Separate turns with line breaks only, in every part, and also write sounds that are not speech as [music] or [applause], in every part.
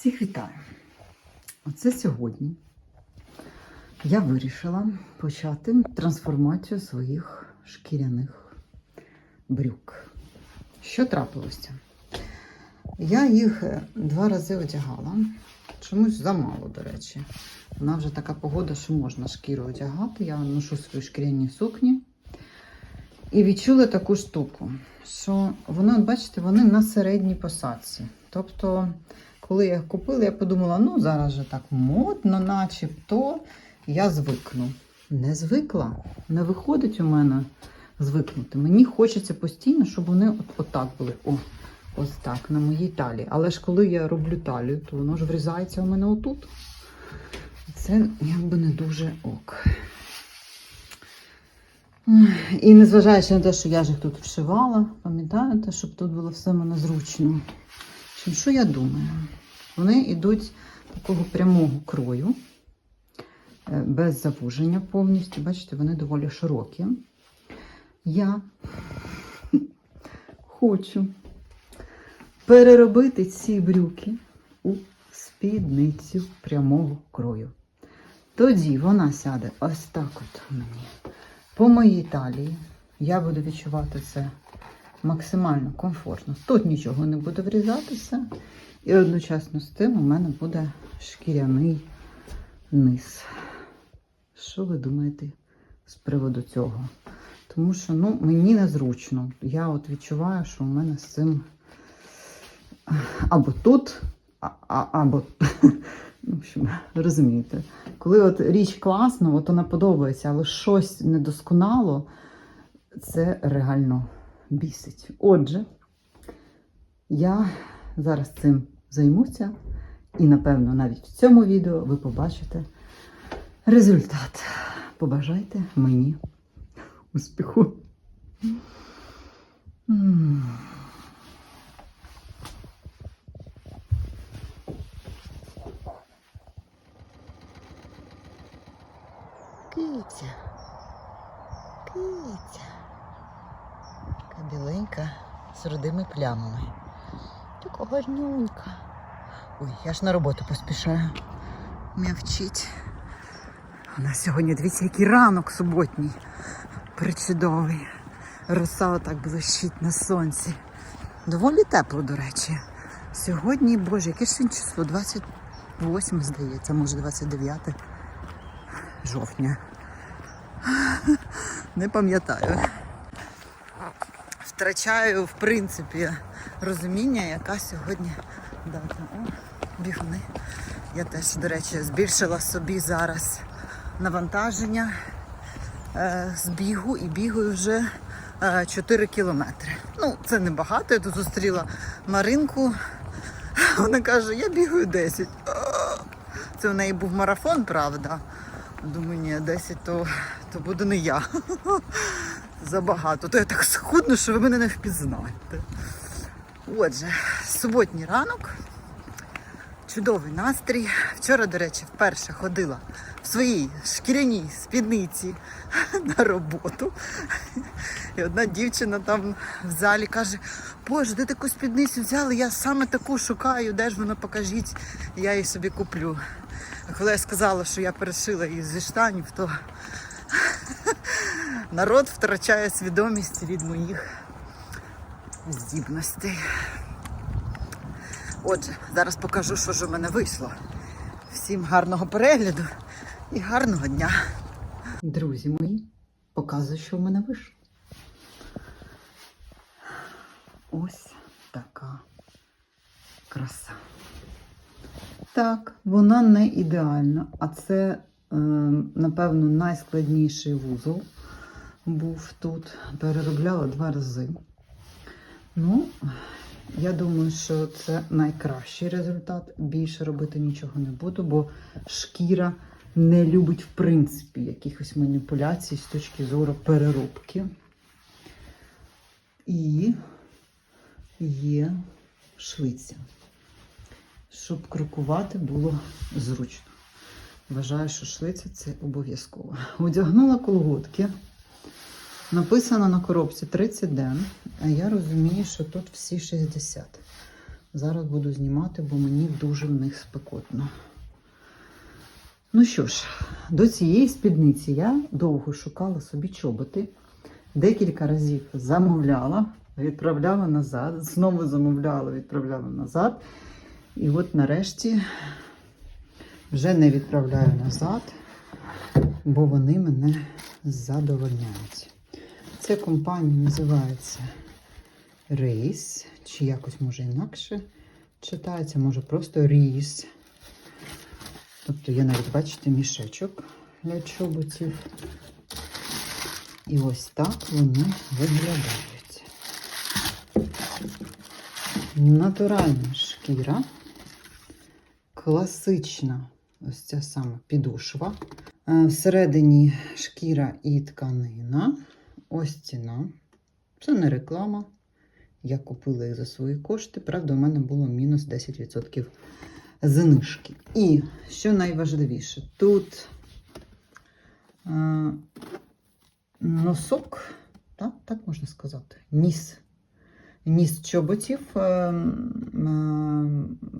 Всіх вітаю! Оце сьогодні я вирішила почати трансформацію своїх шкіряних брюк. Що трапилося? Я їх е, два рази одягала. Чомусь замало, до речі. Вона вже така погода, що можна шкіру одягати. Я ношу свої шкіряні сукні. І відчула таку штуку, що вони, бачите, вони на середній посадці. Тобто, коли я їх купила, я подумала, ну зараз же так модно, начебто я звикну. Не звикла, не виходить у мене звикнути. Мені хочеться постійно, щоб вони от, отак були. О, ось так, на моїй талії. Але ж коли я роблю талію, то воно ж врізається у мене отут. Це якби не дуже ок. І незважаючи на те, що я ж їх тут вшивала, пам'ятаєте, щоб тут було все мене зручно. Що я думаю? Вони йдуть такого прямого крою, е, без завуження повністю. Бачите, вони доволі широкі. Я хочу переробити ці брюки у спідницю прямого крою. Тоді вона сяде ось так от мені. По моїй талії я буду відчувати це максимально комфортно. Тут нічого не буде врізатися. І одночасно з тим у мене буде шкіряний низ. Що ви думаєте з приводу цього? Тому що ну, мені незручно. Я от відчуваю, що у мене з цим або тут, а, а, або [laughs] Ну, в общем, розумієте, коли от річ класна, от вона подобається, але щось недосконало, це реально бісить. Отже, я зараз цим займуся, і, напевно, навіть в цьому відео ви побачите результат. Побажайте мені успіху. М. Киця. Біленька з рудими плямами. Така гарнюнька. Ой, я ж на роботу поспішаю. М'явчить. У нас сьогодні, дивіться, який ранок суботній. Причудовий. Роса отак блищить на сонці. Доволі тепло, до речі. Сьогодні, боже, яке ж сьогодні число? 28, здається, може 29 жовтня. [laughs] Не пам'ятаю. Втрачаю, в принципі, розуміння, яка сьогодні дата. О, бігуни. Я теж, до речі, збільшила собі зараз навантаження е, з бігу і бігаю вже е, 4 кілометри. Ну, це небагато. Я тут зустріла Маринку. [laughs] Вона каже, я бігаю 10. Це в неї був марафон, правда. Думаю, ні, 10 то, то буде не я. [laughs] Забагато. То я так схудну, що ви мене не впізнаєте. Отже, суботній ранок. Чудовий настрій. Вчора, до речі, вперше ходила в своїй шкіряній спідниці [laughs] на роботу. І одна дівчина там в залі каже, Боже, де таку спідницю взяли? Я саме таку шукаю, де ж вона покажіть, я її собі куплю. А коли я сказала, що я перешила її зі штанів, то народ втрачає свідомість від моїх здібностей. Отже, зараз покажу, що ж у мене вийшло. Всім гарного перегляду і гарного дня. Друзі мої, показую, що в мене вийшло. Ось така краса. Так, вона не ідеальна, а це, е, напевно, найскладніший вузол був тут. Переробляла два рази. Ну, я думаю, що це найкращий результат. Більше робити нічого не буду, бо шкіра не любить, в принципі, якихось маніпуляцій з точки зору переробки. І є шлиця, щоб крокувати було зручно. Вважаю, що шлиця це обов'язково. Одягнула колготки. Написано на коробці 30 ден, а я розумію, що тут всі 60. Зараз буду знімати, бо мені дуже в них спекотно. Ну що ж, до цієї спідниці я довго шукала собі чоботи. Декілька разів замовляла, відправляла назад, знову замовляла, відправляла назад. І от нарешті вже не відправляю назад, бо вони мене задовольняють. Ця компанія називається Рейс, чи якось може інакше читається, може просто Ріс. Тобто є навіть, бачите, мішечок для чоботів. І ось так вони виглядають. Натуральна шкіра, класична ось ця сама підошва. Е, Всередині шкіра і тканина. Ось ціна. Це не реклама. Я купила їх за свої кошти. Правда, у мене було мінус 10% знижки. І що найважливіше, тут е, носок, так, так можна сказати, ніс. Ніс чоботів е, е,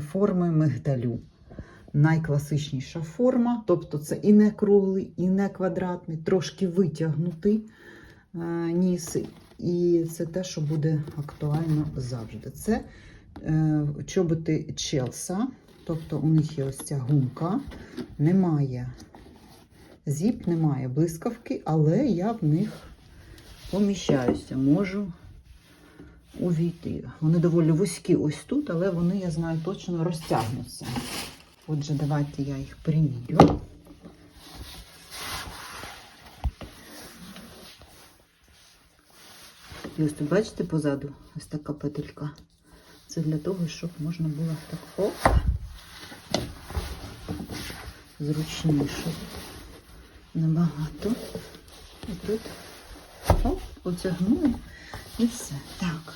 форми мигдалю. Найкласичніша форма, тобто це і не круглий, і не квадратний, трошки витягнутий ніс. І це те, що буде актуально завжди. Це е, чоботи Челса, тобто у них є ось ця гумка, немає зіп, немає блискавки, але я в них поміщаюся, можу увійти. Вони доволі вузькі ось тут, але вони, я знаю, точно розтягнуться. Отже, давайте я їх примірю. І ось тут, бачите, позаду ось така петелька. Це для того, щоб можна було так оп, зручніше. Набагато. І тут оп, потягнули і все. Так.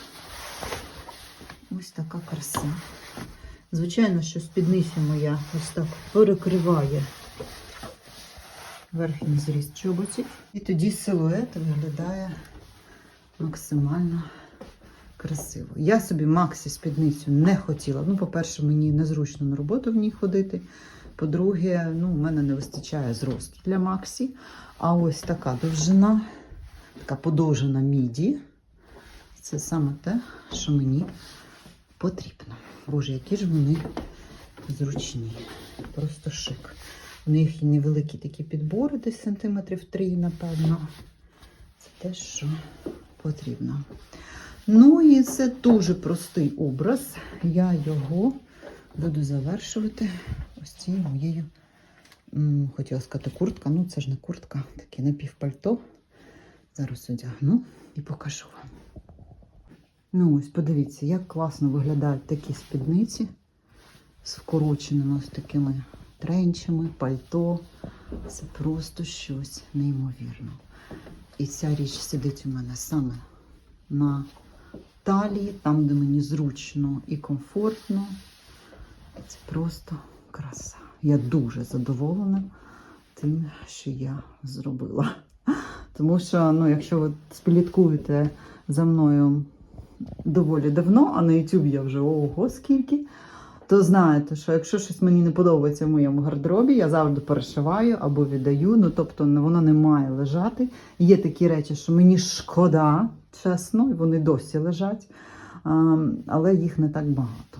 Ось така краса. Звичайно, що спідниця моя ось так перекриває верхній зріст чоботів. І тоді силует виглядає максимально красиво. Я собі Максі спідницю не хотіла. Ну, по-перше, мені незручно на роботу в ній ходити. По-друге, ну, у мене не вистачає зросту для Максі. А ось така довжина, така подовжена міді. Це саме те, що мені потрібно. Боже, які ж вони зручні. Просто шик. У них невеликі такі підбори, десь сантиметрів 3, напевно. Це те, що потрібно. Ну і це дуже простий образ. Я його буду завершувати ось цією моєю, хотіла сказати, куртка. Ну, це ж не куртка, таке напівпальто. Зараз одягну і покажу вам. Ну, ось подивіться, як класно виглядають такі спідниці з вкороченими ось такими тренчами, пальто. Це просто щось неймовірне. І ця річ сидить у мене саме на талії, там, де мені зручно і комфортно. Це просто краса. Я дуже задоволена тим, що я зробила. Тому що, ну, якщо ви спліткуєте за мною доволі давно, а на YouTube я вже ого скільки, то знаєте, що якщо щось мені не подобається в моєму гардеробі, я завжди перешиваю або віддаю. Ну, тобто воно не має лежати. Є такі речі, що мені шкода, чесно, і вони досі лежать, але їх не так багато.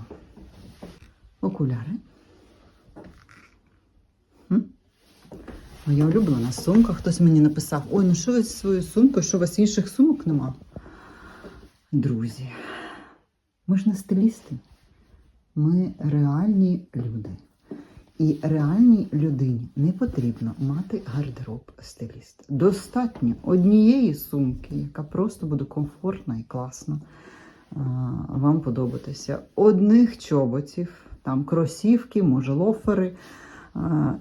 Окуляри. Моя улюблена сумка. Хтось мені написав: ой, ну що ви зі своєю сумкою, що у вас інших сумок нема? Друзі, ми ж не стилісти. Ми реальні люди. І реальній людині не потрібно мати гардероб стиліст. Достатньо однієї сумки, яка просто буде комфортна і класна вам подобатися. Одних чоботів, там кросівки, може лофери.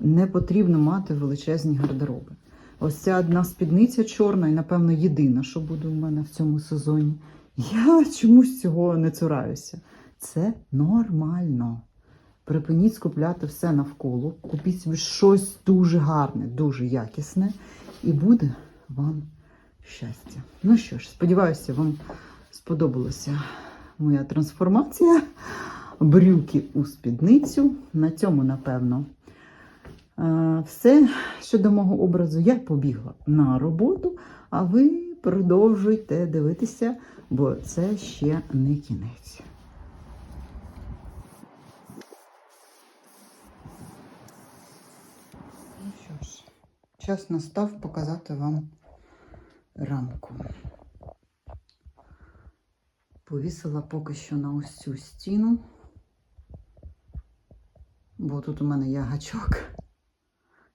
Не потрібно мати величезні гардероби. Ось ця одна спідниця чорна, і, напевно, єдина, що буде у мене в цьому сезоні. Я чомусь цього не цураюся. Це нормально. Припиніть скупляти все навколо, купіть собі щось дуже гарне, дуже якісне, і буде вам щастя. Ну що ж, сподіваюся, вам сподобалася моя трансформація. брюки у спідницю. На цьому, напевно, е, все щодо мого образу. Я побігла на роботу, а ви продовжуйте дивитися, бо це ще не кінець. Ну що ж, час настав показати вам рамку. Повісила поки що на ось цю стіну, бо тут у мене є гачок.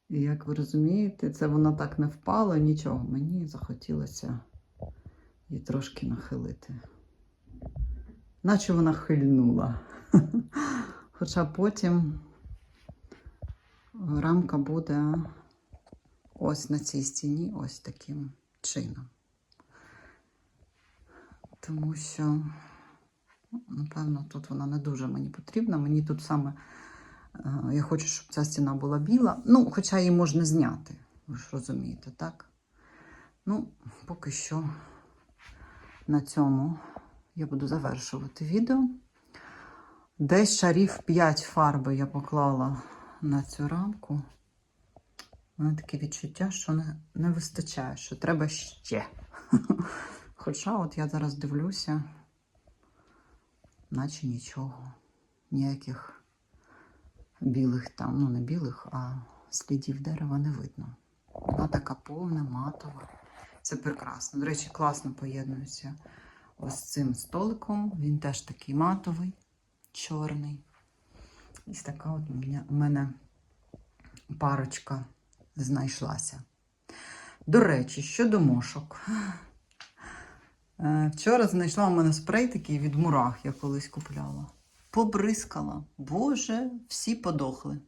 І як ви розумієте, це воно так не впало, нічого. Мені захотілося її трошки нахилити. Наче вона хильнула. Хоча потім рамка буде ось на цій стіні, ось таким чином. Тому що, напевно, тут вона не дуже мені потрібна. Мені тут саме е, я хочу, щоб ця стіна була біла. Ну, хоча її можна зняти, ви ж розумієте, так? Ну, поки що на цьому я буду завершувати відео. Десь шарів 5 фарби я поклала на цю рамку. У мене таке відчуття, що не, не вистачає, що треба ще. [laughs] Хоча от я зараз дивлюся, наче нічого. Ніяких білих там, ну не білих, а слідів дерева не видно. Вона така повна, матова. Це прекрасно. До речі, класно поєднується ось цим столиком. Він теж такий матовий, чорний. Ось така от у мене парочка знайшлася. До речі, щодо мошок. Е, Вчора знайшла у мене спрей такий від мурах, я колись купляла. Побризкала. Боже, всі подохли.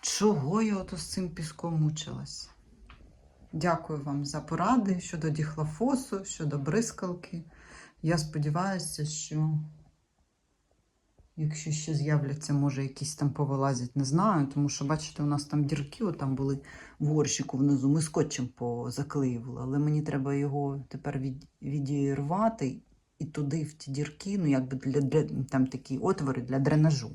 Чого я ото з цим піском мучилась? Дякую вам за поради щодо діхлофосу, щодо бризкалки. Я сподіваюся, що якщо ще з'являться, може, якісь там повилазять, не знаю. Тому що, бачите, у нас там дірки, там були в горщику внизу. Ми скотчем позаклеювали, але мені треба його тепер від, відірвати і туди, в ті дірки, ну якби для, там такі отвори для дренажу.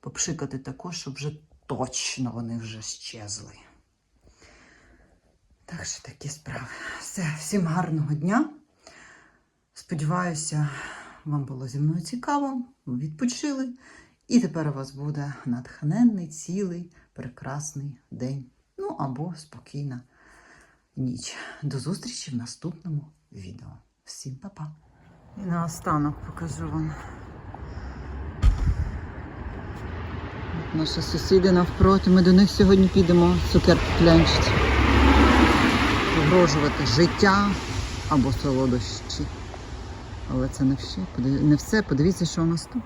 Попшикати також, щоб вже точно вони вже щезли. Так що такі справи. Все, всім гарного дня. Сподіваюся, вам було зі мною цікаво, ви відпочили. І тепер у вас буде натхненний, цілий, прекрасний день. Ну або спокійна ніч. До зустрічі в наступному відео. Всім па-па! І наостанок покажу вам. Наші сусіди навпроти. Ми до них сьогодні підемо цукерки клянчити. Погрожувати життя або солодощі. Але це не все. Не все. Подивіться, що у нас тут.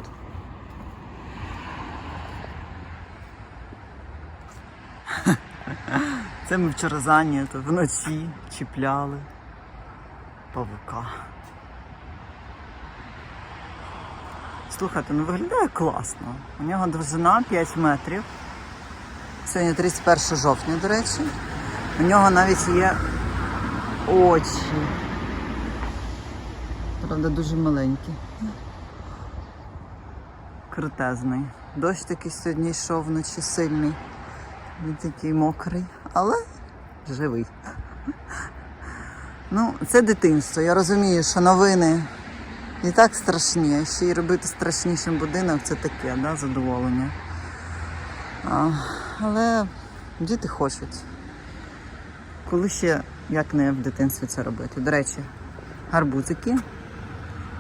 Це ми вчора зайняті вночі чіпляли павука. Слухайте, ну виглядає класно. У нього довжина 5 метрів. Сьогодні 31 жовтня, до речі. У нього навіть є очі. Правда, дуже маленькі. Крутезний. Дощ такий сьогодні йшов вночі сильний. Він такий мокрий, але живий. Ну, це дитинство. Я розумію, що новини і так страшні, ще й робити страшнішим будинок це таке, да, задоволення. А, але діти хочуть. Коли ще, як не в дитинстві це робити. До речі, гарбузики,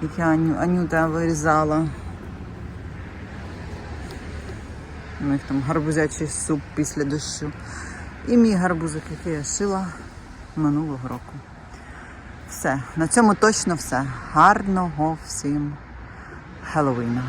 які Аню, Анюта вирізала. У них там гарбузячий суп після дощу. І мій гарбузик, який я шила минулого року. Все. На цьому точно все. Гарного всім Хеллоуіна.